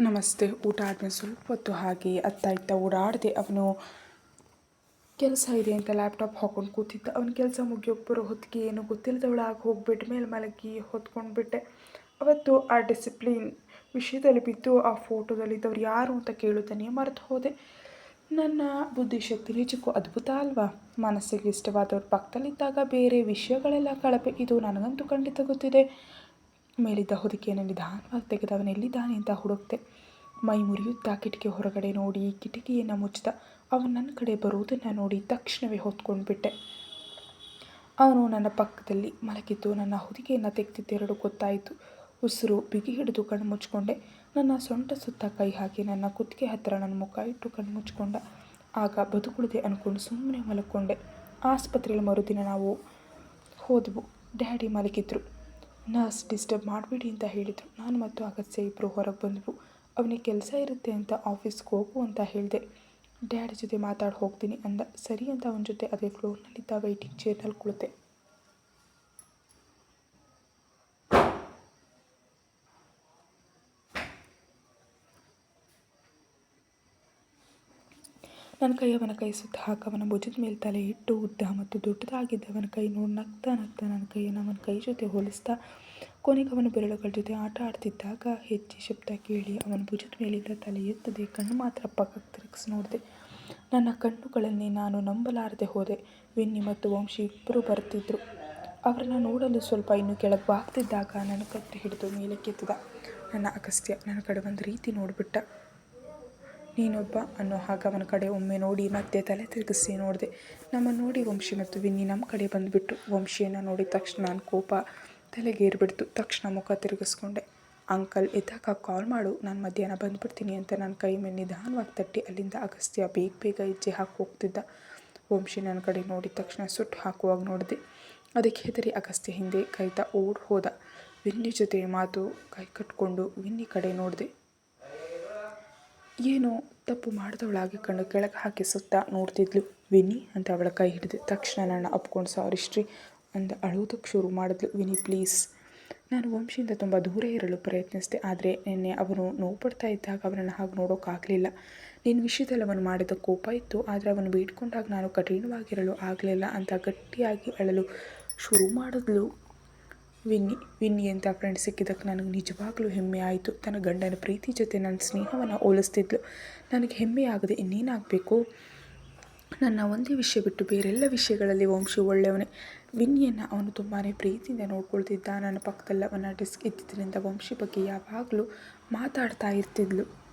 ನಮಸ್ತೆ, ಊಟ ಆದಮೇಲೆ ಸ್ವಲ್ಪ ಹೊತ್ತು ಹಾಗೆ ಅತ್ತ ಇತ್ತ ಓಡಾಡದೆ. ಅವನು ಕೆಲಸ ಇದೆ ಅಂತ ಲ್ಯಾಪ್ಟಾಪ್ ಹಾಕೊಂಡು ಕೂತಿದ್ದ. ಅವನ ಕೆಲಸ ಮುಗಿಯೋಗಿ ಬರೋ ಹೊತ್ತಿಗೆ ಏನು ಗೊತ್ತಿಲ್ಲದವಳಾಗಿ ಹೋಗ್ಬಿಟ್ಟು ಮೇಲೆ ಮಲಗಿ ಹೊತ್ಕೊಂಡ್ಬಿಟ್ಟೆ. ಅವತ್ತು ಆ ಡಿಸಿಪ್ಲಿನ್ ವಿಷಯದಲ್ಲಿ ಬಿದ್ದು ಆ ಫೋಟೋದಲ್ಲಿದ್ದವ್ರು ಯಾರು ಅಂತ ಕೇಳುತ್ತಾನೆ ಮರೆತು ಹೋದೆ. ನನ್ನ ಬುದ್ಧಿಶಕ್ತಿ ನಿಜಕ್ಕೂ ಅದ್ಭುತ ಅಲ್ವಾ? ಮನಸ್ಸಿಗೆ ಇಷ್ಟವಾದವ್ರ ಪಕ್ಕದಲ್ಲಿದ್ದಾಗ ಬೇರೆ ವಿಷಯಗಳೆಲ್ಲ ಕಳಪೆ. ಇದು ನನಗಂತೂ ಖಂಡಿತ ಗೊತ್ತಿದೆ. ಮೇಲಿದ್ದ ಹೊದಿಕೆಯನ್ನು ನಿಧಾನವಾಗಿ ತೆಗೆದು ಅವನೆಲ್ಲಿದ್ದಾನೆ ಅಂತ ಹುಡುಕ್ತೆ. ಮೈ ಮುರಿಯುತ್ತಾ ಕಿಟಕಿ ಹೊರಗಡೆ ನೋಡಿ ಕಿಟಕಿಯನ್ನು ಮುಚ್ಚಿದ ಅವನು ನನ್ನ ಕಡೆ ಬರುವುದನ್ನು ನೋಡಿ ತಕ್ಷಣವೇ ಹೊತ್ಕೊಂಡ್ಬಿಟ್ಟೆ ಅವನು ನನ್ನ ಪಕ್ಕದಲ್ಲಿ ಮಲಗಿದ್ದು ನನ್ನ ಹೊದಿಕೆಯನ್ನು ತೆಗೆದಿದ್ದೆರಡು ಗೊತ್ತಾಯಿತು. ಉಸಿರು ಬಿಗಿ ಹಿಡಿದು ಕಣ್ಣು ಮುಚ್ಕೊಂಡೆ ನನ್ನ ಸೊಂಟ ಸುತ್ತ ಕೈ ಹಾಕಿ ನನ್ನ ಕುತ್ತಿಗೆ ಹತ್ತಿರ ನನ್ನ ಮುಖ ಇಟ್ಟು ಕಣ್ಣು ಮುಚ್ಕೊಂಡ ಆಗ ಬದುಕುಳಿದೆ ಅಂದ್ಕೊಂಡು ಸುಮ್ಮನೆ ಮಲ್ಕೊಂಡೆ ಆಸ್ಪತ್ರೆಯಲ್ಲಿ ಮರುದಿನ ನಾವು ಹೋದೆವು. ಡ್ಯಾಡಿ ಮಲಗಿದ್ರು. ನರ್ಸ್ ಡಿಸ್ಟರ್ಬ್ ಮಾಡಬೇಡಿ ಅಂತ ಹೇಳಿದರು. ನಾನು ಮತ್ತು ಅಗತ್ಯ ಇಬ್ಬರು ಹೊರಗೆ ಬಂದರು ಅವನಿಗೆ ಕೆಲಸ ಇರುತ್ತೆ ಅಂತ ಆಫೀಸ್ಗೆ ಹೋಗು ಅಂತ ಹೇಳಿದೆ. ಡ್ಯಾಡಿ ಜೊತೆ ಮಾತಾಡಿ ಹೋಗ್ತೀನಿ ಅಂದ. ಸರಿ ಅಂತ ಅವನ ಜೊತೆ ಅದೇ ಫ್ಲೋರ್ನಲ್ಲಿದ್ದ ವೈಟಿಂಗ್ ಚೇರ್ನಲ್ಲಿ ಕುಳಿತೆ. ನನ್ನ ಕೈ ಅವನ ಕೈ ಸುತ್ತ ಹಾಕಿ ಅವನ ಭುಜದ ಮೇಲೆ ತಲೆ ಇಟ್ಟು ಉದ್ದ ಮತ್ತು ದೊಡ್ಡದಾಗಿದ್ದ ಅವನ ಕೈ ನೋಡಿ ನಗ್ತಾ ನಗ್ತಾ ನನ್ನ ಕೈಯನ್ನು ಅವನ ಕೈ ಜೊತೆ ಹೋಲಿಸ್ತಾ ಕೊನೆಗೆ ಅವನ ಬೆರಳುಗಳ ಜೊತೆ ಆಟ ಆಡ್ತಿದ್ದಾಗ ಹೆಜ್ಜೆ ಶಬ್ದ ಕೇಳಿ ಅವನ ಭುಜದ ಮೇಲಿದ್ದ ತಲೆ ಎತ್ತದೆ, ಕಣ್ಣು ಮಾತ್ರ ಪಕ್ಕಕ್ಕೆ ತಿರುಗಿಸಿ ನೋಡಿದೆ. ನನ್ನ ಕಣ್ಣುಗಳಲ್ಲಿ ನಾನು ನಂಬಲಾರದೆ ಹೋದೆ. ವಿನ್ನಿ ಮತ್ತು ವಂಶಿ ಇಬ್ಬರು ಬರ್ತಿದ್ರು ಅವರನ್ನು ನೋಡಲು ಸ್ವಲ್ಪ ಇನ್ನು ಕೆಳಗೆ ಬಾಗ್ತಿದ್ದಾಗ ನನ್ನ ಕತ್ತಿ ಹಿಡಿದು ಮೇಲಕ್ಕೆತ್ತಿದ. ನನ್ನ ಅಗಸ್ತ್ಯ, ನನ್ನ ಕಡೆ ಒಂದು ರೀತಿ ನೋಡಿಬಿಟ್ಟ. ನೀನೊಬ್ಬ ಅನ್ನೋ ಹಾಗೆ ಅವನ ಕಡೆ ಒಮ್ಮೆ ನೋಡಿ ಮತ್ತೆ ತಲೆ ತಿರುಗಿಸಿ ನೋಡಿದೆ. ನಮ್ಮನ್ನು ನೋಡಿ ವಂಶಿ ಮತ್ತು ವಿನ್ನಿ ನಮ್ಮ ಕಡೆ ಬಂದುಬಿಟ್ಟು ವಂಶಿಯನ್ನು ನೋಡಿದ ತಕ್ಷಣ ನಾನು ಕೋಪ ತಲೆಗೇರಿಬಿಡ್ತು ತಕ್ಷಣ ಮುಖ ತಿರುಗಿಸ್ಕೊಂಡೆ. ಅಂಕಲ್ ಎದ್ದಾಗ ಕಾಲ್ ಮಾಡು. ನಾನು ಮಧ್ಯಾಹ್ನ ಬಂದುಬಿಡ್ತೀನಿ ಅಂತ ನನ್ನ ಕೈ ಮೇಲೆ ನಿಧಾನವಾಗಿ ತಟ್ಟಿ ಅಲ್ಲಿಂದ ಅಗಸ್ತ್ಯ ಬೇಗ ಬೇಗ ಹೆಜ್ಜೆ ಹಾಕಿ ಹೋಗ್ತಿದ್ದ. ವಂಶಿ ನನ್ನ ಕಡೆ ನೋಡಿದ ತಕ್ಷಣ ಸುಟ್ಟು ಹಾಕುವಾಗ ನೋಡಿದೆ. ಅದಕ್ಕೆ ಹೆದರಿ ಅಗಸ್ತ್ಯ ಹಿಂದೆ ಕೈತ ಓಡಿ ಹೋದ. ವಿನ್ನಿ ಜೊತೆ ಮಾತು ಕೈ ಕಟ್ಕೊಂಡು ವಿನ್ನಿ ಕಡೆ ನೋಡಿದೆ. ಏನೋ ತಪ್ಪು ಮಾಡಿದವಳಾಗಿ ಕಣ್ಣು ಕೆಳಗೆ ಹಾಕಿ ಸುತ್ತ ನೋಡ್ತಿದ್ಲು ವಿನ್ನಿ ಅಂತ ಅವಳ ಕೈ ಹಿಡಿದು. ತಕ್ಷಣ ನನ್ನ ಅಪ್ಕೊಂಡು, ಸಾರಿ ಶ್ರೀ. ಅಂದ ಅಳೋದಕ್ಕೆ ಶುರು ಮಾಡಿದ್ಲು. ವಿನಿ, ಪ್ಲೀಸ್. ನಾನು ವಂಶಿಯಿಂದ ತುಂಬ ದೂರ ಇರಲು ಪ್ರಯತ್ನಿಸಿದೆ. ಆದರೆ ನಿನ್ನೆ ಅವನು ನೋವು ಪಡ್ತಾ ಇದ್ದಾಗ ಅವನನ್ನು ಹಾಗೆ ನೋಡೋಕ್ಕಾಗಲಿಲ್ಲ ನಿನ್ನ ವಿಷಯದಲ್ಲಿ ಅವನು ಮಾಡಿದ ಕೋಪ ಇತ್ತು. ಆದರೆ ಅವನು ಬೇಡ್ಕೊಂಡಾಗ ನಾನು ಕಠಿಣವಾಗಿರಲು ಆಗಲಿಲ್ಲ ಅಂತ ಗಟ್ಟಿಯಾಗಿ ಅಳಲು ಶುರು ಮಾಡಿದ್ಲು. ವಿನ್ನಿ ವಿನ್ನಿ ಅಂತ ಫ್ರೆಂಡ್ ಸಿಕ್ಕಿದ್ದಕ್ಕೆ ನನಗೆ ನಿಜವಾಗ್ಲೂ ಹೆಮ್ಮೆ ಆಯಿತು. ತನ್ನ ಗಂಡನ ಪ್ರೀತಿ ಜೊತೆ ನನ್ನ ಸ್ನೇಹವನ್ನು ಹೋಲಿಸ್ತಿದ್ಲು. ನನಗೆ ಹೆಮ್ಮೆ ಆಗದೆ ಇನ್ನೇನಾಗಬೇಕು? ನನ್ನ ಒಂದೇ ವಿಷಯ ಬಿಟ್ಟು ಬೇರೆಲ್ಲ ವಿಷಯಗಳಲ್ಲಿ ವಂಶಿ ಒಳ್ಳೆಯವನೇ. ವಿನ್ನಿಯನ್ನು ಅವನು ತುಂಬಾ ಪ್ರೀತಿಯಿಂದ ನೋಡ್ಕೊಳ್ತಿದ್ದ. ನನ್ನ ಪಕ್ಕದಲ್ಲಿ ಅವನ ಡಿಸ್ಕ್ ಇದ್ದಿದ್ದರಿಂದ ವಂಶಿ ಬಗ್ಗೆ ಯಾವಾಗಲೂ ಮಾತಾಡ್ತಾ ಇರ್ತಿದ್ಲು.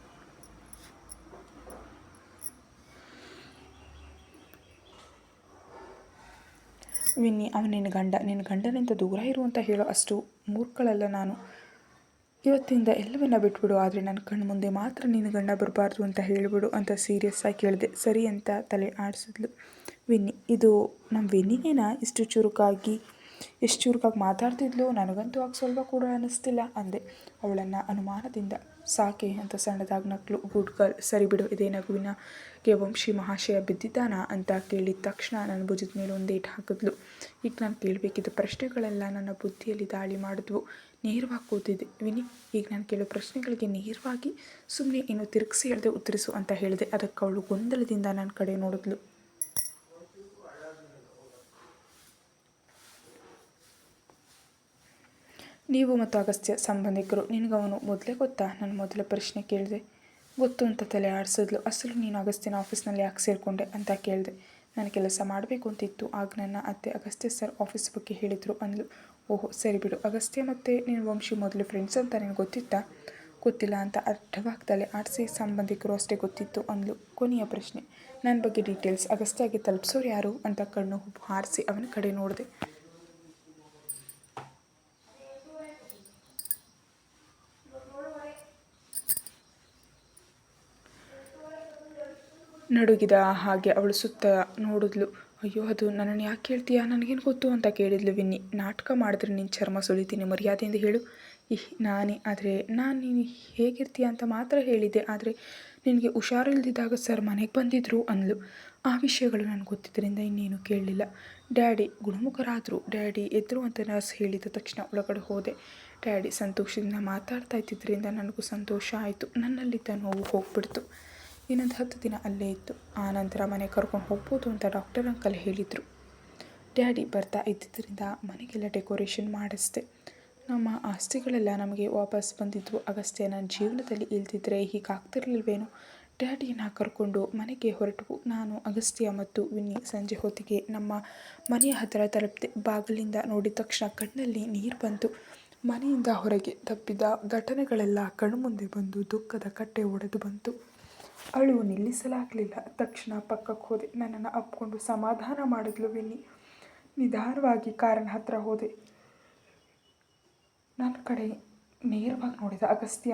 ವಿನ್ನಿ ಅವನ ನಿನ್ನ ಗಂಡ, ನಿನ್ನ ಗಂಡನಿಂದ ದೂರ ಇರುವಂತ ಹೇಳೋ ಅಷ್ಟು ಮೂರ್ಖಳಲ್ಲ ನಾನು. ಇವತ್ತಿಂದ ಎಲ್ಲವನ್ನ ಬಿಟ್ಬಿಡು, ಆದರೆ ನನ್ನ ಕಣ್ಣು ಮುಂದೆ ಮಾತ್ರ ನಿನ್ನ ಗಂಡ ಬರಬಾರ್ದು ಅಂತ ಹೇಳಿಬಿಡು ಅಂತ ಸೀರಿಯಸ್ ಆಗಿ ಕೇಳಿದೆ. ಸರಿ ಅಂತ ತಲೆ ಆಡಿಸಿದ್ಲು ವಿನ್ನಿ. ಇದು ನಮ್ಮ ವಿನ್ನಿನೇನಾ ಇಷ್ಟು ಚುರುಕಾಗಿ, ಎಷ್ಟು ಚುರುಕಾಗಿ ಮಾತಾಡ್ತಿದ್ಲು? ನನಗಂತೂ ಆಗ ಸ್ವಲ್ಪ ಕೂಡ ಅನ್ನಿಸ್ತಿಲ್ಲ ಅಂದೆ. ಅವಳನ್ನು ಅನುಮಾನದಿಂದ, ಸಾಕೆ ಅಂತ ಸಣ್ಣದಾಗಿ ನಕ್ಲು, ಗುಡ್ ಗರ್ಲ್, ಸರಿ ಬಿಡು, ಇದೇ ನಗುವಿನಗೆ ವಂಶಿ ಮಹಾಶಯ ಬಿದ್ದಿದ್ದಾನ? ಅಂತ ಕೇಳಿದ ತಕ್ಷಣ ನನ್ನ ಭುಜದ ಮೇಲೆ ಒಂದು ಹಾಕಿದ್ಲು. ಈಗ ನಾನು ಕೇಳಬೇಕಿದ್ದ ಪ್ರಶ್ನೆಗಳೆಲ್ಲ ನನ್ನ ಬುದ್ಧಿಯಲ್ಲಿ ದಾಳಿ ಮಾಡಿದ್ವು. ನೇರವಾಗಿ ಕೂತಿದ್ದೆ ವಿನಿ, ಈಗ ನಾನು ಕೇಳೋ ಪ್ರಶ್ನೆಗಳಿಗೆ ನೇರವಾಗಿ ಸುಮ್ಮನೆ ಏನು ತಿರುಗಿಸಿ ಹೇಳದೆ, ಉತ್ತರಿಸು ಅಂತ ಹೇಳಿದೆ. ಅದಕ್ಕೆ ಅವಳು ಗೊಂದಲದಿಂದ ನನ್ನ ಕಡೆ ನೋಡಿದ್ಲು. ನೀವು ಮತ್ತು ಅಗಸ್ತ್ಯ ಸಂಬಂಧಿಕರು, ನಿನಗವನು ಮೊದಲೇ ಗೊತ್ತಾ? ನಾನು ಮೊದಲ ಪ್ರಶ್ನೆ ಕೇಳಿದೆ. ಗೊತ್ತು ಅಂತ ತಲೆ ಆಡಿಸಿದ್ಲು. ಅಸಲು ನೀನು ಅಗಸ್ತ್ಯನ ಆಫೀಸ್ನಲ್ಲಿ ಯಾಕೆ ಸೇರಿಕೊಂಡೆ ಅಂತ ಕೇಳಿದೆ. ನಾನು ಕೆಲಸ ಮಾಡಬೇಕು ಅಂತಿತ್ತು. ಆಗ ನನ್ನ ಅತ್ತೆ ಅಗಸ್ತ್ಯ ಸರ್ ಆಫೀಸ್ ಬಗ್ಗೆ ಹೇಳಿದರು ಅಂದ್ಲು. ಓಹೋ, ಸರಿ ಬಿಡು. ಅಗಸ್ತ್ಯ ಮತ್ತು ನಿನ್ನ ವಂಶಿ ಮೊದಲು ಫ್ರೆಂಡ್ಸ್ ಅಂತ ನಿನಗೆ ಗೊತ್ತಿತ್ತಾ? ಗೊತ್ತಿಲ್ಲ ಅಂತ ಅರ್ಥವಾಗಿ ಆರ್ಸಿ ಸಂಬಂಧಿಕರು ಅಷ್ಟೇ ಗೊತ್ತಿತ್ತು ಅಂದ್ಲು ಕೊನೆಯ ಪ್ರಶ್ನೆ. ನನ್ನ ಬಗ್ಗೆ ಡೀಟೇಲ್ಸ್ ಅಗಸ್ತ್ಯಾಗಿ ತಲುಪಿಸೋರು ಯಾರು ಅಂತ ಕಣ್ಣು ಹುಬ್ಬು ಹಾರಿಸಿ ಅವನ ಕಡೆ ನೋಡಿದೆ. ನಡುಗಿದ ಹಾಗೆ ಅವಳು ಸುತ್ತ ನೋಡಿದ್ಲು. ಅಯ್ಯೋ, ಅದು ನನ್ನನ್ನು ಯಾಕೆ ಕೇಳ್ತೀಯಾ? ನನಗೇನು ಗೊತ್ತು ಅಂತ ಕೇಳಿದ್ಲು ವಿನ್ನಿ. ನಾಟಕ ಮಾಡಿದ್ರೆ ನಿನ್ನ ಚರ್ಮ ಸುಳಿತೀನಿ ಮರ್ಯಾದೆಯಿಂದ ಹೇಳು. ಇಹ್, ನಾನೇ. ಆದರೆ ನಾನು ನೀನು ಹೇಗಿರ್ತೀಯ ಅಂತ ಮಾತ್ರ ಹೇಳಿದ್ದೆ. ಆದರೆ ನಿನಗೆ ಹುಷಾರಿಲ್ದಿದ್ದಾಗ ಸರ್ ಮನೆಗೆ ಬಂದಿದ್ರು ಅಂದ್ಲು. ಆ ವಿಷಯಗಳು ನನಗೆ ಗೊತ್ತಿದ್ದರಿಂದ ಇನ್ನೇನು ಕೇಳಲಿಲ್ಲ. ಡ್ಯಾಡಿ, ಗುಣಮುಖರಾದರು. ಡ್ಯಾಡಿ ಎದ್ರು ಅಂತ ನರ್ಸ್ ಹೇಳಿದ ತಕ್ಷಣ ಒಳಗಡೆ ಹೋದೆ. ಡ್ಯಾಡಿ ಸಂತೋಷದಿಂದ ಮಾತಾಡ್ತಾ ಇದ್ದಿದ್ದರಿಂದ ನನಗೂ ಸಂತೋಷ ಆಯಿತು. ನನ್ನಲ್ಲಿದ್ದ ನೋವು ಹೋಗ್ಬಿಡ್ತು. ಇನ್ನೊಂದು ಹತ್ತು ದಿನ ಅಲ್ಲೇ ಇತ್ತು. ಆ ನಂತರ ಮನೆ ಕರ್ಕೊಂಡು ಹೋಗ್ಬೋದು ಅಂತ ಡಾಕ್ಟರ್ ಅಂಕಲ್ ಹೇಳಿದರು. ಡ್ಯಾಡಿ ಬರ್ತಾ ಇದ್ದಿದ್ದರಿಂದ ಮನೆಗೆಲ್ಲ ಡೆಕೋರೇಷನ್ ಮಾಡಿಸ್ದೆ. ನಮ್ಮ ಆಸ್ತಿಗಳೆಲ್ಲ ನಮಗೆ ವಾಪಸ್ ಬಂದಿದ್ವು. ಅಗಸ್ತ್ಯ ನನ್ನ ಜೀವನದಲ್ಲಿ ಇಲ್ದಿದ್ರೆ ಹೀಗಾಗ್ತಿರ್ಲಿಲ್ವೇನೋ? ಡ್ಯಾಡಿಯನ್ನು ಕರ್ಕೊಂಡು ಮನೆಗೆ ಹೊರಟವು ನಾನು ಅಗಸ್ತ್ಯ ಮತ್ತು ವಿನ್ನಿ ಸಂಜೆ ಹೊತ್ತಿಗೆ ನಮ್ಮ ಮನೆಯ ಹತ್ತಿರ ತಲುಪಿದೆ. ಬಾಗಿಲಿಂದ ನೋಡಿದ ತಕ್ಷಣ ಕಣ್ಣಲ್ಲಿ ನೀರು ಬಂತು ಮನೆಯಿಂದ ಹೊರಗೆ ತಪ್ಪಿದ ಘಟನೆಗಳೆಲ್ಲ ಕಣ್ಮುಂದೆ ಬಂದು ದುಃಖದ ಕಟ್ಟೆ ಒಡೆದು ಬಂತು. ಅಳು ನಿಲ್ಲಿಸಲಾಗಲಿಲ್ಲ. ತಕ್ಷಣ ಪಕ್ಕಕ್ಕೆ ಹೋದೆ. ನನ್ನನ್ನು ಅಪ್ಕೊಂಡು ಸಮಾಧಾನ ಮಾಡಿದ್ಲು ವಿನ್ನಿ. ನಿಧಾನವಾಗಿ ಕಾರಿನ ಹತ್ತಿರ ಹೋದೆ. ನನ್ನ ಕಡೆ ನೇರವಾಗಿ ನೋಡಿದ ಅಗಸ್ತ್ಯ,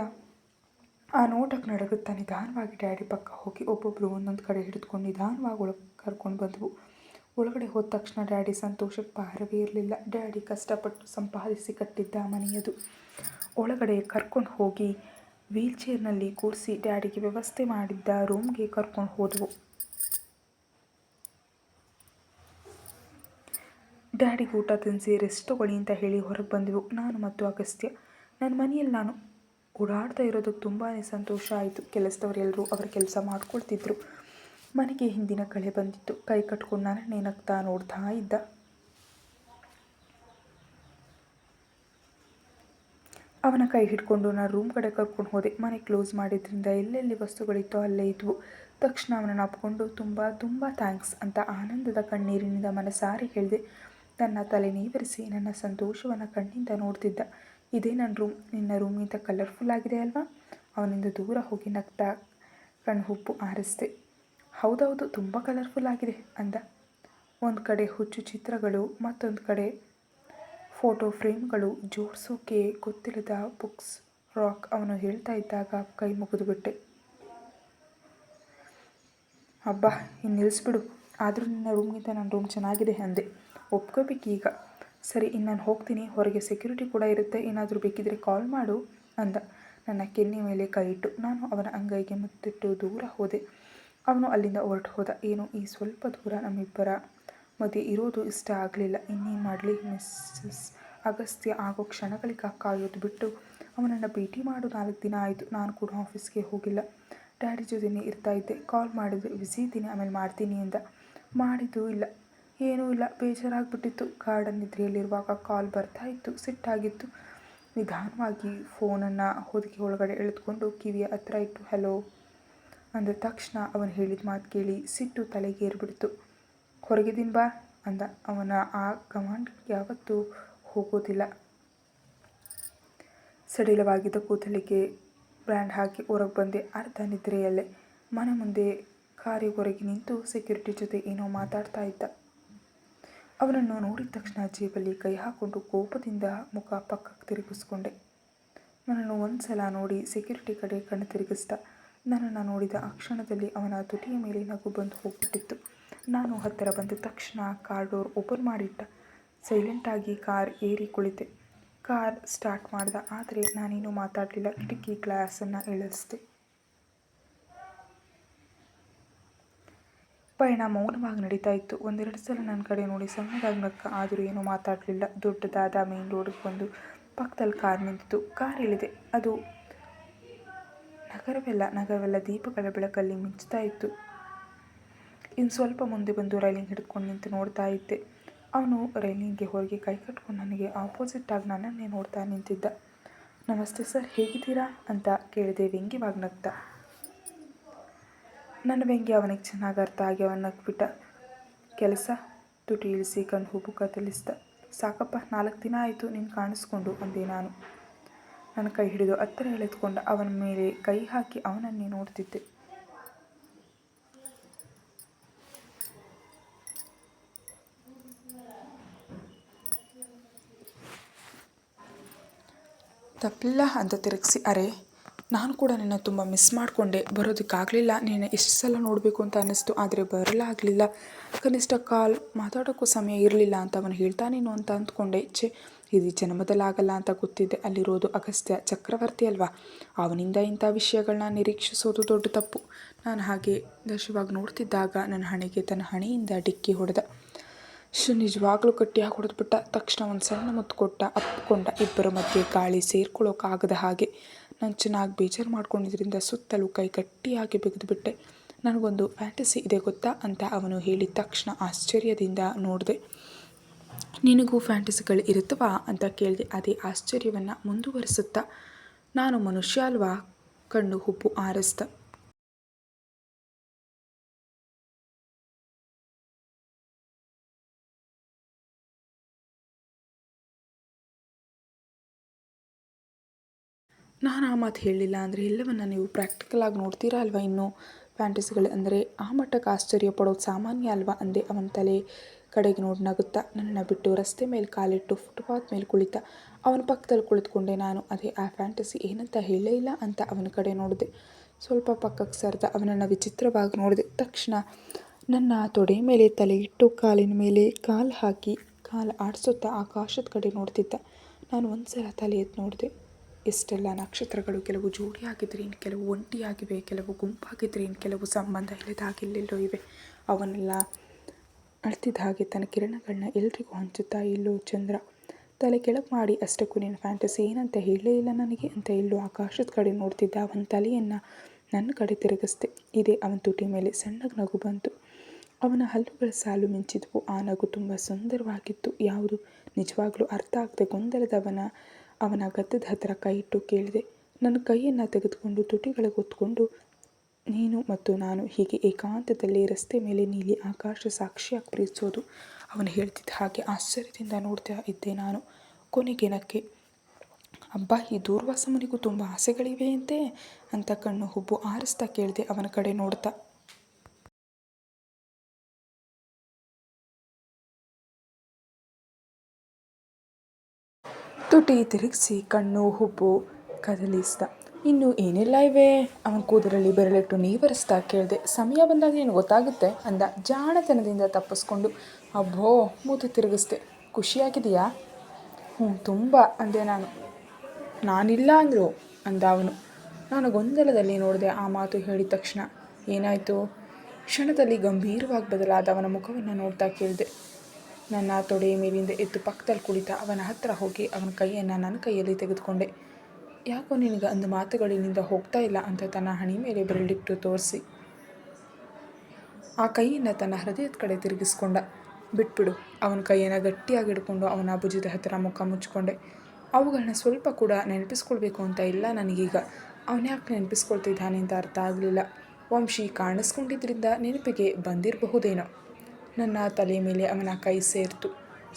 ಆ ನೋಟಕ್ಕೆ ನಡಗುತ್ತಾ ನಿಧಾನವಾಗಿ ಡ್ಯಾಡಿ ಪಕ್ಕ ಹೋಗಿ ಒಬ್ಬೊಬ್ಬರು ಒಂದೊಂದು ಕಡೆ ಹಿಡಿದುಕೊಂಡು ನಿಧಾನವಾಗಿ ಒಳಗೆ ಕರ್ಕೊಂಡು ಬಂದವು. ಒಳಗಡೆ ಹೋದ ತಕ್ಷಣ ಡ್ಯಾಡಿ ಸಂತೋಷಕ್ಕೆ ಪಾರವೇ ಇರಲಿಲ್ಲ. ಡ್ಯಾಡಿ ಕಷ್ಟಪಟ್ಟು ಸಂಪಾದಿಸಿ ಕಟ್ಟಿದ್ದ ಮನೆಯದು. ಒಳಗಡೆ ಕರ್ಕೊಂಡು ಹೋಗಿ ವೀಲ್ ಚೇರ್ನಲ್ಲಿ ಕೂರಿಸಿ ಡ್ಯಾಡಿಗೆ ವ್ಯವಸ್ಥೆ ಮಾಡಿದ್ದ ರೂಮ್ಗೆ ಕರ್ಕೊಂಡು ಹೋದವು. ಡ್ಯಾಡಿಗೆ ಊಟ ತಿನ್ನಿಸಿ ರೆಸ್ಟ್ ತಗೊಳ್ಳಿ ಅಂತ ಹೇಳಿ ಹೊರಗೆ ಬಂದೆವು. ನಾನು ಮತ್ತು ಅಗಸ್ತ್ಯ. ನನ್ನ ಮನೆಯಲ್ಲಿ ನಾನು ಓಡಾಡ್ತಾ ಇರೋದಕ್ಕೆ ತುಂಬಾ ಸಂತೋಷ ಆಯಿತು. ಕೆಲಸದವರೆಲ್ಲರೂ ಅವರ ಕೆಲಸ ಮಾಡ್ಕೊಳ್ತಿದ್ರು. ಮನೆಗೆ ಹಿಂದಿನ ಕಳೆ ಬಂದಿತ್ತು. ಕೈ ಕಟ್ಕೊಂಡು ನಾನು ನೆನಗ್ತಾ ನೋಡ್ತಾ ಇದ್ದ. ಅವನ ಕೈ ಹಿಡ್ಕೊಂಡು ನಾನು ರೂಮ್ ಕಡೆ ಕರ್ಕೊಂಡು ಹೋದೆ. ಮನೆ ಕ್ಲೋಸ್ ಮಾಡಿದ್ರಿಂದ ಎಲ್ಲೆಲ್ಲಿ ವಸ್ತುಗಳಿತ್ತೋ ಅಲ್ಲೇ ಇದ್ವು. ತಕ್ಷಣ ಅವನನ್ನು ಅಪ್ಕೊಂಡು ತುಂಬ ತುಂಬ ಥ್ಯಾಂಕ್ಸ್ ಅಂತ ಆನಂದದ ಕಣ್ಣೀರಿನಿಂದ ಮನಸಾರಿ ಹೇಳಿದೆ. ತನ್ನ ತಲೆ ನೀವರಿಸಿ ನನ್ನ ಸಂತೋಷವನ್ನು ಕಣ್ಣಿಂದ ನೋಡ್ತಿದ್ದ. ಇದೇ ನನ್ನ ರೂಮ್ ನಿನ್ನ ರೂಮ್ಗಿಂತ ಕಲರ್ಫುಲ್ ಆಗಿದೆ ಅಲ್ವಾ? ಅವನಿಂದ ದೂರ ಹೋಗಿ ನಗ್ತಾ ಕಣ್ಣು ಹುಪ್ಪು ಆರಿಸ್ದೆ. ಹೌದೌದು, ತುಂಬ ಕಲರ್ಫುಲ್ ಆಗಿದೆ ಅಂದ. ಒಂದು ಕಡೆ ಹುಚ್ಚು ಚಿತ್ರಗಳು, ಮತ್ತೊಂದು ಕಡೆ ಫೋಟೋ ಫ್ರೇಮ್ಗಳು ಜೋಡಿಸೋಕೆ ಗೊತ್ತಿಲ್ಲದ ಬುಕ್ಸ್ ರಾಕ್ ಅವನು ಹೇಳ್ತಾ ಇದ್ದಾಗ ಕೈ ಮುಗಿದುಬಿಟ್ಟೆ. ಬಿಟ್ಟೆ ಹಬ್ಬ ಇನ್ನು ನಿಲ್ಲಿಸ್ಬಿಡು. ಆದರೂ ನಿನ್ನ ರೂಮ್ಗಿಂತ ನನ್ನ ರೂಮ್ ಚೆನ್ನಾಗಿದೆ ಅಂದೆ. ಒಪ್ಕೋಬೇಕೀಗ. ಸರಿ, ಇನ್ನು ನಾನು ಹೋಗ್ತೀನಿ. ಹೊರಗೆ ಸೆಕ್ಯೂರಿಟಿ ಕೂಡ ಇರುತ್ತೆ. ಏನಾದರೂ ಬೇಕಿದ್ರೆ ಕಾಲ್ ಮಾಡು ಅಂದ. ನನ್ನ ಕೆನ್ನೆ ಮೇಲೆ ಕೈ ಇಟ್ಟು ನಾನು ಅವನ ಅಂಗೈಗೆ ಮುತ್ತಿಟ್ಟು ದೂರ ಹೋದೆ. ಅವನು ಅಲ್ಲಿಂದ ಹೊರಟು ಹೋದ. ಏನು, ಈ ಸ್ವಲ್ಪ ದೂರ ನಮ್ಮಿಬ್ಬರ ಮಧ್ಯೆ ಇರೋದು ಇಷ್ಟ ಆಗಲಿಲ್ಲ. ಇನ್ನೇನು ಮಾಡಲಿ? ಮಿಸ್ಸಸ್ ಅಗಸ್ತ್ಯ ಆಗೋ ಕ್ಷಣಗಳಿಗೆ ಕಾಯೋದು ಬಿಟ್ಟು ಅವನನ್ನು ಭೇಟಿ ಮಾಡು ನಾಲ್ಕು ದಿನ ಆಯಿತು. ನಾನು ಕೂಡ ಆಫೀಸ್ಗೆ ಹೋಗಿಲ್ಲ. ಡ್ಯಾಡಿ ಜೊತೆನೇ ಇರ್ತಾ ಇದ್ದೆ. ಕಾಲ್ ಮಾಡಿದ್ರೆ. ಬಿಸಿ ಇದ್ದೀನಿ. ಆಮೇಲೆ ಮಾಡ್ತೀನಿ ಅಂದ. ಮಾಡಿದ್ದು ಇಲ್ಲ. ಏನೂ ಇಲ್ಲ. ಬೇಜಾರಾಗ್ಬಿಟ್ಟಿತ್ತು. ಗಾರ್ಡನ್ ನಿದ್ರೆಯಲ್ಲಿರುವಾಗ ಕಾಲ್ ಬರ್ತಾ ಇತ್ತು. ಸಿಟ್ಟಾಗಿತ್ತು ನಿಧಾನವಾಗಿ ಫೋನನ್ನು ಹೊದಿಕೆ ಒಳಗಡೆ ಎಳೆದುಕೊಂಡು ಕಿವಿಯ ಹತ್ರ ಇಟ್ಟು ಹಲೋ ಅಂದ ತಕ್ಷಣ ಅವನು ಹೇಳಿದ ಮಾತು ಕೇಳಿ ಸಿಟ್ಟು ತಲೆಗೇರಿಬಿಡ್ತು. ಹೊರಗಿದ್ದೀನಿ ಬಾ ಅಂದ. ಅವನ ಆ ಕಮಾಂಡ್ ಯಾವತ್ತೂ ಹೋಗೋದಿಲ್ಲ. ಸಡಿಲವಾಗಿದ್ದ ಕೂದಲಿಗೆ ಬ್ರ್ಯಾಂಡ್ ಹಾಕಿ ಹೊರಗೆ ಬಂದೆ. ಅರ್ಧ ನಿದ್ರೆಯಲ್ಲೇ ಮನೆ ಮುಂದೆ ಕಾರಿ ಹೊರಗೆ ನಿಂತು ಸೆಕ್ಯೂರಿಟಿ ಜೊತೆ ಏನೋ ಮಾತಾಡ್ತಾ ಇದ್ದ. ಅವನನ್ನು ನೋಡಿದ ತಕ್ಷಣ ಜೇಬಲ್ಲಿ ಕೈ ಹಾಕ್ಕೊಂಡು ಕೋಪದಿಂದ ಮುಖ ಪಕ್ಕಕ್ಕೆ ತಿರುಗಿಸ್ಕೊಂಡೆ. ನನ್ನನ್ನು ಒಂದು ಸಲ ನೋಡಿ ಸೆಕ್ಯೂರಿಟಿ ಕಡೆ ಕಣ್ಣು ತಿರುಗಿಸ್ದ. ನನ್ನನ್ನು ನೋಡಿದ ಆ ಕ್ಷಣದಲ್ಲಿ ಅವನ ತುಟಿಯ ಮೇಲೆ ನಗು ಬಂದು ಹೋಗ್ಬಿಟ್ಟಿತ್ತು. ನಾನು ಹತ್ತಿರ ಬಂದ ತಕ್ಷಣ ಕಾರ್ ಡೋರ್ ಓಪನ್ ಮಾಡಿಟ್ಟ. ಸೈಲೆಂಟಾಗಿ ಕಾರ್ ಏರಿ ಕುಳಿತೆ. ಕಾರ್ ಸ್ಟಾರ್ಟ್ ಮಾಡ್ದ, ಆದರೆ ನಾನೇನು ಮಾತಾಡಲಿಲ್ಲ. ಕಿಟಕಿ ಗ್ಲಾಸನ್ನು ಇಳಿಸ್ದೆ ಪಯಣ ಮೌನವಾಗಿ ನಡೀತಾ ಇತ್ತು. ಒಂದೆರಡು ಸಲ ನನ್ನ ಕಡೆ ನೋಡಿ ಸಣ್ಣದಾಗಿ ನಕ್ಕ, ಆದರೂ ಏನೂ ಮಾತಾಡಲಿಲ್ಲ. ದೊಡ್ಡದಾದ ಮೇನ್ ರೋಡಿಗೆ ಬಂದು ಪಕ್ಕದಲ್ಲಿ ಕಾರ್ ನಿಂತಿತ್ತು. ಕಾರ್ ಇಳಿದೆ ಅದು ನಗರವೆಲ್ಲ ನಗರವೆಲ್ಲ ದೀಪಗಳ ಬೆಳಕಲ್ಲಿ ಮಿಂಚ್ತಾ ಇತ್ತು. ಇನ್ನು ಸ್ವಲ್ಪ ಮುಂದೆ ಬಂದು ರೈಲಿಂಗ್ ಹಿಡ್ಕೊಂಡು ನಿಂತು ನೋಡ್ತಾ ಇದ್ದೆ. ಅವನು ರೈಲಿಂಗ್ಗೆ ಹೊರಗೆ ಕೈ ಕಟ್ಕೊಂಡು ನನಗೆ ಆಪೋಸಿಟ್ಟಾಗಿ ನನ್ನನ್ನೇ ನೋಡ್ತಾ ನಿಂತಿದ್ದ. ನಮಸ್ತೆ ಸರ್, ಹೇಗಿದ್ದೀರಾ? ಅಂತ ಕೇಳಿದೆ ವ್ಯಂಗ್ಯವಾಗಿ ನಗ್ತಾ. ನನ್ನ ವ್ಯಂಗ್ಯ ಅವನಿಗೆ ಚೆನ್ನಾಗಿ ಅರ್ಥ ಆಗಿ ಅವನ ಬಿಟ್ಟ ಕೆಲಸ? ತುಟಿ ಇಳಿಸಿ ಕಣ್ಣು ಹೂಬು ಕತ್ತಲಿಸ್ದ. ಸಾಕಪ್ಪ, ನಾಲ್ಕು ದಿನ ಆಯಿತು ನೀನು ಕಾಣಿಸ್ಕೊಂಡು ಅಂದೆ ನಾನು. ನನ್ನ ಕೈ ಹಿಡಿದು ಹತ್ತಿರ ಎಳೆದುಕೊಂಡು ಅವನ ಮೇಲೆ ಕೈ ಹಾಕಿ ಅವನನ್ನೇ ನೋಡ್ತಿದ್ದೆ. ತಪ್ಪಿಲ್ಲ ಅಂತ ತಿರುಗಿಸಿ, ಅರೆ, ನಾನು ಕೂಡ ನಿನ್ನ ತುಂಬ ಮಿಸ್ ಮಾಡಿಕೊಂಡೆ. ಬರೋದಕ್ಕಾಗಲಿಲ್ಲ. ನೀನು ಎಷ್ಟು ಸಲ ನೋಡಬೇಕು ಅಂತ ಅನ್ನಿಸ್ತು. ಆದರೆ ಬರಲಾಗಲಿಲ್ಲ ಕನಿಷ್ಠ ಕಾಲ್ ಮಾತಾಡೋಕ್ಕೂ ಸಮಯ ಇರಲಿಲ್ಲ ಅಂತ ಅವನು ಹೇಳ್ತಾನೇನು ಅಂತ ಅಂದ್ಕೊಂಡೆ. ಛೆ, ಇದು ಜನ್ಮದಲ್ಲಾಗಲ್ಲ ಅಂತ ಗೊತ್ತಿದ್ದೆ ಅಲ್ಲಿರೋದು ಅಗಸ್ತ್ಯ ಚಕ್ರವರ್ತಿ ಅಲ್ವಾ? ಅವನಿಂದ ಇಂಥ ವಿಷಯಗಳನ್ನ ನಿರೀಕ್ಷಿಸೋದು ದೊಡ್ಡ ತಪ್ಪು. ನಾನು ಹಾಗೆ ದಶವಾಗಿ ನೋಡ್ತಿದ್ದಾಗ ನನ್ನ ಹಣೆಗೆ ತನ್ನ ಹಣೆಯಿಂದ ಡಿಕ್ಕಿ ಹೊಡೆದ. ಶ್ ನಿಜವಾಗ್ಲೂ ಗಟ್ಟಿಯಾಗಿ ಹೊಡೆದ್ಬಿಟ್ಟ ತಕ್ಷಣ ಒಂದು ಸಣ್ಣ ಮುತ್ತು ಕೊಟ್ಟ ಅಪ್ಪಿಕೊಂಡ ಇಬ್ಬರ ಮಧ್ಯೆ ಗಾಳಿ ಸೇರ್ಕೊಳ್ಳೋಕ್ಕಾಗದ ಹಾಗೆ. ನಾನು ಚೆನ್ನಾಗಿ ಬೇಜಾರು ಮಾಡ್ಕೊಂಡಿದ್ರಿಂದ ಸುತ್ತಲೂ ಕೈ ಗಟ್ಟಿಯಾಗಿ ಬಿಗಿದುಬಿಟ್ಟೆ ನನಗೊಂದು ಫ್ಯಾಂಟಸಿ ಇದೆ ಗೊತ್ತಾ ಅಂತ ಅವನು ಹೇಳಿದ ತಕ್ಷಣ ಆಶ್ಚರ್ಯದಿಂದ ನೋಡಿದೆ. ನಿನಗೂ ಫ್ಯಾಂಟಸಿಗಳು ಇರುತ್ತವಾ ಅಂತ ಕೇಳಿದೆ. ಅದೇ ಆಶ್ಚರ್ಯವನ್ನು ಮುಂದುವರಿಸುತ್ತಾ. ನಾನು ಮನುಷ್ಯ ಅಲ್ವಾ? ಕಣ್ಣು, ಹುಬ್ಬು ಆರಿಸ್ದ ನಾನು ಆ ಮಾತು ಹೇಳಲಿಲ್ಲ ಅಂದರೆ ಎಲ್ಲವನ್ನು ನೀವು ಪ್ರಾಕ್ಟಿಕಲ್ ಆಗಿ ನೋಡ್ತೀರಾ ಅಲ್ವಾ ಇನ್ನು? ಫ್ಯಾಂಟಸಿಗಳು ಅಂದರೆ ಆ ಮಟ್ಟಕ್ಕೆ ಆಶ್ಚರ್ಯ ಪಡೋದು ಸಾಮಾನ್ಯ ಅಲ್ವಾ ಅಂದೆ ಅವನ ತಲೆ ಕಡೆಗೆ ನೋಡಿ ನಗುತ್ತಾ ನನ್ನನ್ನು ಬಿಟ್ಟು ರಸ್ತೆ ಮೇಲೆ ಕಾಲಿಟ್ಟು ಫುಟ್ಪಾತ್ ಮೇಲೆ ಕುಳಿತ ಅವನ ಪಕ್ಕದಲ್ಲಿ ಕುಳಿತುಕೊಂಡೆ ನಾನು. ಅದೇ ಆ ಫ್ಯಾಂಟಸಿ ಏನಂತ ಹೇಳೇ ಇಲ್ಲ ಅಂತ ಅವನ ಕಡೆ ನೋಡಿದೆ. ಸ್ವಲ್ಪ ಪಕ್ಕಕ್ಕೆ ಸರಿದ ಅವನನ್ನು ವಿಚಿತ್ರವಾಗಿ ನೋಡಿದೆ. ತಕ್ಷಣ ನನ್ನ ತೊಡೆ ಮೇಲೆ ತಲೆ ಇಟ್ಟು ಕಾಲಿನ ಮೇಲೆ ಕಾಲು ಹಾಕಿ ಕಾಲು ಆಡಿಸುತ್ತಾ ಆಕಾಶದ ಕಡೆ ನೋಡ್ತಿದ್ದ. ನಾನು ಒಂದು ಸಲ ತಲೆ ಎತ್ತು ನೋಡಿದೆ. ಎಷ್ಟೆಲ್ಲ ನಕ್ಷತ್ರಗಳು ಕೆಲವು ಜೋಡಿಯಾಗಿದ್ರೆ ಇನ್ನು ಕೆಲವು ಒಂಟಿಯಾಗಿವೆ, ಕೆಲವು ಗುಂಪಾಗಿದ್ರೆ ಇನ್ನು ಕೆಲವು ಸಂಬಂಧ ಇಲ್ಲದಾಗಿಲ್ಲೆಲ್ಲೋ ಇವೆ. ಅವನ್ನೆಲ್ಲ ಅಳ್ತಿದ್ದ ಹಾಗೆ ತನ್ನ ಕಿರಣಗಳನ್ನ ಎಲ್ರಿಗೂ ಹಂಚುತ್ತಾ, ಇಲ್ಲೋ ಚಂದ್ರ, ತಲೆ ಕೆಳಗೆ ಮಾಡಿ, ಅಷ್ಟಕ್ಕೂ ನಿನ್ನ ಫ್ಯಾಂಟಸಿ ಏನಂತ ಹೇಳಲೇ ಇಲ್ಲ ನನಗೆ ಅಂತ ಇಲ್ಲೋ ಆಕಾಶದ ಕಡೆ ನೋಡ್ತಿದ್ದ ಅವನ ತಲೆಯನ್ನು ನನ್ನ ಕಡೆ ತಿರುಗಿಸ್ದೆ. ಇದೇ ಅವನ ತುಟಿ ಮೇಲೆ ಸಣ್ಣಗೆ ನಗು ಬಂತು. ಅವನ ಹಲ್ಲುಗಳ ಸಾಲು ಮಿಂಚಿದ್ವು. ಆ ನಗು ತುಂಬ ಸುಂದರವಾಗಿತ್ತು. ಯಾವುದು ನಿಜವಾಗ್ಲೂ ಅರ್ಥ ಆಗದೆ ಗೊಂದಲದವನ ಅವನ ಗದ್ದದ ಹತ್ತಿರ ಕೈ ಇಟ್ಟು ಕೇಳಿದೆ. ನನ್ನ ಕೈಯನ್ನು ತೆಗೆದುಕೊಂಡು ತುಟಿಗಳಿಗೆ ಹೊತ್ಕೊಂಡು, ನೀನು ಮತ್ತು ನಾನು ಹೀಗೆ ಏಕಾಂತದಲ್ಲಿ ರಸ್ತೆ ಮೇಲೆ ನೀಲಿ ಆಕಾಶ ಸಾಕ್ಷಿಯಾಗಿ ಪ್ರೀತಿಸೋದು. ಅವನು ಹೇಳ್ತಿದ್ದ ಹಾಗೆ ಆಶ್ಚರ್ಯದಿಂದ ನೋಡ್ತಾ ಇದ್ದೆ ನಾನು. ಕೊನೆಗಿನಕ್ಕೆ, ಅಬ್ಬಾ, ಈ ದೂರ್ವಾಸ ಮನೆಗೂ ತುಂಬ ಆಸೆಗಳಿವೆಯಂತೆ ಅಂತ ಕಣ್ಣು ಹುಬ್ಬು ಆರಿಸ್ತಾ ಕೇಳಿದೆ ಅವನ ಕಡೆ ನೋಡ್ತಾ. ತುಟಿ ತಿರುಗಿಸಿ ಕಣ್ಣು, ಹುಬ್ಬು ಕದಲಿಸ್ದ. ಇನ್ನು ಏನೆಲ್ಲ ಇವೆ? ಅವನ ಕೂದಲಲ್ಲಿ ಬೆರಳಿಟ್ಟು ನೀವರಿಸ್ತಾ ಕೇಳಿದೆ. ಸಮಯ ಬಂದಾಗ ಏನು ಗೊತ್ತಾಗುತ್ತೆ? ಅಂದ. ಜಾಣತನದಿಂದ ತಪ್ಪಿಸ್ಕೊಂಡು, ಅಬ್ಬೋ, ಮೂತಿ ತಿರುಗಿಸ್ದೆ. ಖುಷಿಯಾಗಿದೆಯಾ ಹ್ಞೂ, ತುಂಬ, ಅಂದೆ ನಾನು. ನಾನಿಲ್ಲ, ಅಂದರು, ಅಂದ ಅವನು. ನಾನು ಗೊಂದಲದಲ್ಲಿ ನೋಡಿದೆ ಆ ಮಾತು ಹೇಳಿದ ತಕ್ಷಣ. ಏನಾಯಿತು? ಕ್ಷಣದಲ್ಲಿ ಗಂಭೀರವಾಗಿ ಬದಲಾದ ಅವನ ಮುಖವನ್ನು ನೋಡ್ತಾ ಕೇಳಿದೆ. ನನ್ನ ತೊಡೆಯ ಮೇಲಿಂದ ಎದ್ದು ಪಕ್ಕದಲ್ಲಿ ಕುಳಿತ ಅವನ ಹತ್ತಿರ ಹೋಗಿ ಅವನ ಕೈಯನ್ನು ನನ್ನ ಕೈಯಲ್ಲಿ ತೆಗೆದುಕೊಂಡೆ. ಯಾಕೋ ನಿನಗೆ ಅಂದು ಮಾತುಗಳಿನಿಂದ ಹೋಗ್ತಾ ಇಲ್ಲ ಅಂತ ತನ್ನ ಹಣಿ ಮೇಲೆ ಬೆರಳಿಟ್ಟು ತೋರಿಸಿ. ಆ ಕೈಯನ್ನು ತನ್ನ ಹೃದಯದ ಕಡೆ ತಿರುಗಿಸ್ಕೊಂಡ. ಬಿಟ್ಬಿಡು, ಅವನ ಕೈಯನ್ನು ಗಟ್ಟಿಯಾಗಿ ಹಿಡ್ಕೊಂಡು ಅವನ ಭುಜದ ಹತ್ತಿರ ಮುಖ ಮುಚ್ಚಿಕೊಂಡೆ. ಅವುಗಳನ್ನ ಸ್ವಲ್ಪ ಕೂಡ ನೆನಪಿಸ್ಕೊಳ್ಬೇಕು ಅಂತ ಇಲ್ಲ ನನಗೀಗ. ಅವನ ಯಾಕೆ ನೆನಪಿಸ್ಕೊಳ್ತಿದ್ದಾನೆ ಅಂತ ಅರ್ಥ ಆಗಲಿಲ್ಲ. ವಂಶಿ ಕಾಣಿಸ್ಕೊಂಡಿದ್ದರಿಂದ ನೆನಪಿಗೆ ಬಂದಿರಬಹುದೇನೋ. ನನ್ನ ತಲೆ ಮೇಲೆ ಅವನ ಕೈ ಸೇರಿತು.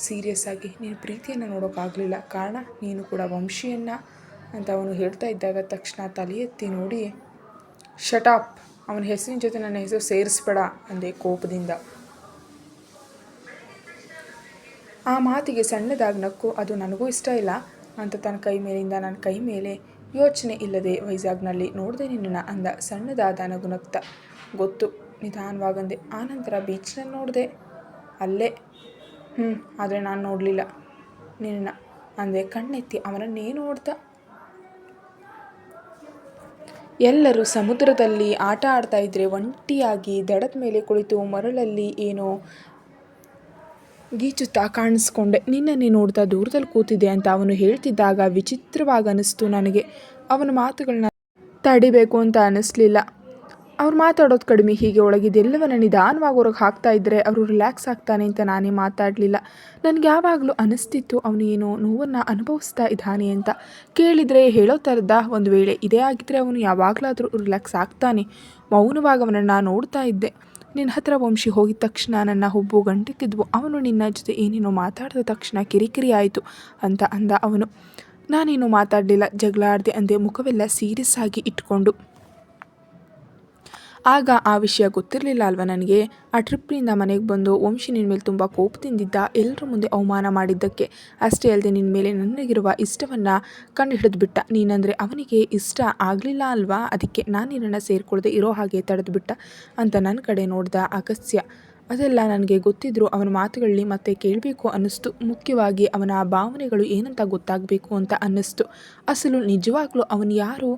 ಸೀರಿಯಸ್ ಆಗಿ, ನೀನು ಪ್ರೀತಿಯನ್ನು ನೋಡೋಕ್ಕಾಗಲಿಲ್ಲ ಕಾರಣ, ನೀನು ಕೂಡ ವಂಶಿಯನ್ನ ಅಂತ ಅವನು ಹೇಳ್ತಾ ಇದ್ದಾಗ ತಕ್ಷಣ ತಲೆ ಎತ್ತಿ ನೋಡಿ ಶಟಾಪ್ ಅವನ ಹೆಸರಿನ ಜೊತೆ ನನ್ನ ಹೆಸರು ಸೇರಿಸ್ಬೇಡ ಅಂದೆ ಕೋಪದಿಂದ. ಆ ಮಾತಿಗೆ ಸಣ್ಣದಾಗಿ ನಕ್ಕು, ಅದು ನನಗೂ ಇಷ್ಟ ಇಲ್ಲ ಅಂತ ತನ್ನ ಕೈ ಮೇಲಿಂದ ನನ್ನ ಕೈ ಮೇಲೆ, ಯೋಚನೆ ಇಲ್ಲದೆ ವೈಜಾಗ್ನಲ್ಲಿ ನೋಡಿದೆ ನಿನ್ನ ಅಂದ ಸಣ್ಣದಾದ ನಗುನಗ್ತ ಗೊತ್ತು ನಿಧಾನವಾಗಂದೆ. ಆನಂತರ ಬೀಚ್ನಲ್ಲಿ ನೋಡಿದೆ. ಅಲ್ಲೇ. ಹ್ಞೂ ಆದರೆ ನಾನು ನೋಡಲಿಲ್ಲ. ನಿನ್ನ. ಅಂದೆ, ಕಣ್ಣೆತ್ತಿ ಅವನನ್ನೇ ನೋಡ್ದ ಎಲ್ಲರೂ ಸಮುದ್ರದಲ್ಲಿ ಆಟ ಆಡ್ತಾ ಇದ್ರೆ ಒಂಟಿಯಾಗಿ ದಡದ ಮೇಲೆ ಕುಳಿತು ಮರಳಲ್ಲಿ ಏನೋ ಗೀಚುತ್ತಾ ಕಾಣಿಸ್ಕೊಂಡೆ. ನಿನ್ನನ್ನೇ ನೋಡ್ತಾ ದೂರದಲ್ಲಿ ಕೂತಿದೆ ಅಂತ ಅವನು ಹೇಳ್ತಿದ್ದಾಗ ವಿಚಿತ್ರವಾಗಿ ಅನಿಸ್ತು ನನಗೆ. ಅವನ ಮಾತುಗಳನ್ನ ತಡಿಬೇಕು ಅಂತ ಅನ್ನಿಸ್ಲಿಲ್ಲ ಅವ್ರು ಮಾತಾಡೋದು ಕಡಿಮೆ, ಹೀಗೆ ಒಳಗಿದೆಲ್ಲವನ್ನ ನಿಧಾನವಾಗಿ ಹೊರಗೆ ಹಾಕ್ತಾ ಇದ್ದರೆ ಅವರು ರಿಲ್ಯಾಕ್ಸ್ ಆಗ್ತಾನೆ ಅಂತ ನಾನೇ ಮಾತಾಡಲಿಲ್ಲ. ನನಗೆ ಯಾವಾಗಲೂ ಅನಿಸ್ತಿತ್ತು, ಅವನು ಏನೋ ನೋವನ್ನು ಅನುಭವಿಸ್ತಾ ಇದ್ದಾನೆ ಅಂತ. ಕೇಳಿದರೆ ಹೇಳೋ ಥರದ ಒಂದು ವೇಳೆ ಇದೇ ಆಗಿದ್ದರೆ ಅವನು ಯಾವಾಗಲಾದರೂ ರಿಲ್ಯಾಕ್ಸ್ ಆಗ್ತಾನೆ. ಮೌನವಾಗಿ ಅವನನ್ನು ನೋಡ್ತಾ ಇದ್ದೆ. ನಿನ್ನ ಹತ್ರ ವಂಶಿ ಹೋಗಿದ ತಕ್ಷಣ ನನ್ನ ಹುಬ್ಬು ಗಂಟಿಕ್ಕಿದ್ವು. ಅವನು ನಿನ್ನ ಜೊತೆ ಏನೇನೋ ಮಾತಾಡಿದ ತಕ್ಷಣ ಕಿರಿಕಿರಿ ಆಯಿತು ಅಂತ ಅಂದ ಅವನು. ನಾನೇನು ಮಾತಾಡಲಿಲ್ಲ, ಜಗಳಾಡ್ದೆ ಅಂದೆ ಮುಖವೆಲ್ಲ ಸೀರಿಯಸ್ ಆಗಿ ಇಟ್ಕೊಂಡು. ಆಗ ಆ ವಿಷಯ ಗೊತ್ತಿರಲಿಲ್ಲ ಅಲ್ವಾ ನನಗೆ? ಆ ಟ್ರಿಪ್ನಿಂದ ಮನೆಗೆ ಬಂದು ವಂಶಿ ನಿನ್ನ ಮೇಲೆ ತುಂಬ ಕೋಪದಿಂದಿದ್ದ ಎಲ್ಲರ ಮುಂದೆ ಅವಮಾನ ಮಾಡಿದ್ದಕ್ಕೆ. ಅಷ್ಟೇ ಅಲ್ಲದೆ ನಿನ್ನ ಮೇಲೆ ನನಗಿರುವ ಇಷ್ಟವನ್ನು ಕಂಡು ಹಿಡಿದ್ಬಿಟ್ಟ ನೀನಂದರೆ ಅವನಿಗೆ ಇಷ್ಟ ಆಗಲಿಲ್ಲ ಅಲ್ವಾ? ಅದಕ್ಕೆ ನಾನು ನಿನ್ನನ್ನು ಸೇರಿಕೊಳ್ಳದೆ ಇರೋ ಹಾಗೆ ತಡೆದುಬಿಟ್ಟ ಅಂತ ನನ್ನ ಕಡೆ ನೋಡಿದ ಅಗಸ್ಯ ಅದೆಲ್ಲ ನನಗೆ ಗೊತ್ತಿದ್ದರೂ ಅವನ ಮಾತುಗಳಲ್ಲಿ ಮತ್ತೆ ಕೇಳಬೇಕು ಅನ್ನಿಸ್ತು. ಮುಖ್ಯವಾಗಿ ಅವನ ಭಾವನೆಗಳು ಏನಂತ ಗೊತ್ತಾಗಬೇಕು ಅಂತ ಅನ್ನಿಸ್ತು. ಅಸಲು ನಿಜವಾಗ್ಲೂ ಅವನು ಯಾರು?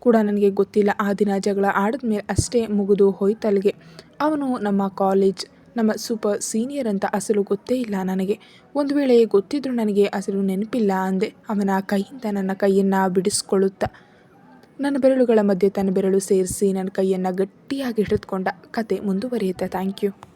ಕೂಡ ನನಗೆ ಗೊತ್ತಿಲ್ಲ. ಆ ದಿನ ಜಗಳ ಆಡಿದ್ಮೇಲೆ ಅಷ್ಟೇ ಮುಗಿದು ಹೋಯ್ತಲ್ಲಿಗೆ ಅವನು ನಮ್ಮ ಕಾಲೇಜ್ ನಮ್ಮ ಸೂಪರ್ ಸೀನಿಯರ್ ಅಂತ ಅಸಲು ಗೊತ್ತೇ ಇಲ್ಲ ನನಗೆ. ಒಂದು ವೇಳೆ ಗೊತ್ತಿದ್ದರೂ ನನಗೆ ಅಸಲು ನೆನಪಿಲ್ಲ ಅಂದೆ. ಅವನ ಕೈಯಿಂದ ನನ್ನ ಕೈಯನ್ನು ಬಿಡಿಸ್ಕೊಳ್ಳುತ್ತಾ ನನ್ನ ಬೆರಳುಗಳ ಮಧ್ಯೆ ತನ್ನ ಬೆರಳು ಸೇರಿಸಿ ನನ್ನ ಕೈಯನ್ನು ಗಟ್ಟಿಯಾಗಿ ಹಿಡಿದುಕೊಂಡ ಕತೆ ಮುಂದುವರಿಯುತ್ತೆ. Thank you